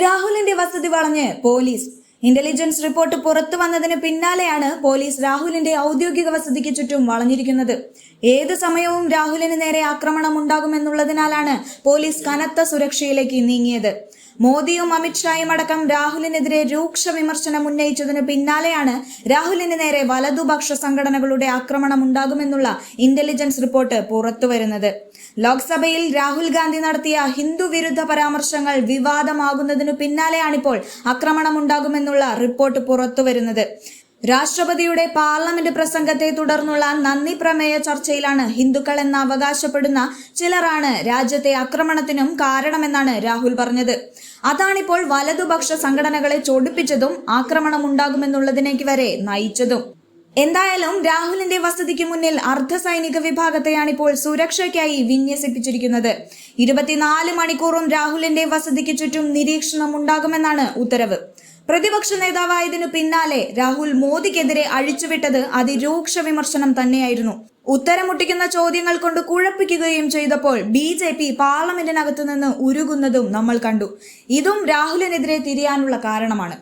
രാഹുലിന്റെ വസതി വളഞ്ഞ് പോലീസ്. ഇന്റലിജൻസ് റിപ്പോർട്ട് പുറത്തു വന്നതിന് പിന്നാലെയാണ് പോലീസ് രാഹുലിന്റെ ഔദ്യോഗിക വസതിക്ക് ചുറ്റും വളഞ്ഞിരിക്കുന്നത്. ഏത് സമയവും രാഹുലിന് നേരെ ആക്രമണം ഉണ്ടാകുമെന്നുള്ളതിനാലാണ് പോലീസ് കനത്ത സുരക്ഷയിലേക്ക് നീങ്ങിയത്. മോദിയും അമിത്ഷായും അടക്കം രാഹുലിനെതിരെ രൂക്ഷ വിമർശനം ഉന്നയിച്ചതിന് പിന്നാലെയാണ് രാഹുലിന് നേരെ വലതുപക്ഷ സംഘടനകളുടെ ആക്രമണം ഉണ്ടാകുമെന്നുള്ള ഇന്റലിജൻസ് റിപ്പോർട്ട് പുറത്തുവരുന്നത് ലോക്സഭയിൽ രാഹുൽ ഗാന്ധി നടത്തിയ ഹിന്ദു വിരുദ്ധ പരാമർശങ്ങൾ വിവാദമാകുന്നതിനു പിന്നാലെയാണിപ്പോൾ ആക്രമണം ഉണ്ടാകുമെന്നുള്ള റിപ്പോർട്ട് പുറത്തുവരുന്നത് രാഷ്ട്രപതിയുടെ പാർലമെന്റ് പ്രസംഗത്തെ തുടർന്നുള്ള നന്ദി പ്രമേയ ചർച്ചയിലാണ് ഹിന്ദുക്കൾ എന്ന് അവകാശപ്പെടുന്ന ചിലരാണ് രാജ്യത്തെ ആക്രമണത്തിനും കാരണമെന്നാണ് രാഹുൽ പറഞ്ഞത്. അതാണിപ്പോൾ വലതുപക്ഷ സംഘടനകളെ ചൊടിപ്പിച്ചതും ആക്രമണം ഉണ്ടാകുമെന്നുള്ളതിനേക്ക് വരെ നയിച്ചതും. എന്തായാലും രാഹുലിന്റെ വസതിക്ക് മുന്നിൽ അർദ്ധസൈനിക വിഭാഗത്തെയാണ് ഇപ്പോൾ സുരക്ഷയ്ക്കായി വിന്യസിപ്പിച്ചിരിക്കുന്നത്. ഇരുപത്തിനാല് മണിക്കൂറും രാഹുലിന്റെ വസതിക്ക് ചുറ്റും നിരീക്ഷണം ഉണ്ടാകുമെന്നാണ് ഉത്തരവ്. പ്രതിപക്ഷ നേതാവായതിനു പിന്നാലെ രാഹുൽ മോദിക്കെതിരെ അഴിച്ചുവിട്ടത് അതിരൂക്ഷ വിമർശനം തന്നെയായിരുന്നു. ഉത്തരമുട്ടിക്കുന്ന ചോദ്യങ്ങൾ കൊണ്ട് കുഴപ്പിക്കുകയും ചെയ്തപ്പോൾ ബി ജെ പി പാർലമെന്റിനകത്തു നിന്ന് ഉരുകുന്നതും നമ്മൾ കണ്ടു. ഇതും രാഹുലിനെതിരെ തിരിയാനുള്ള കാരണമാണ്.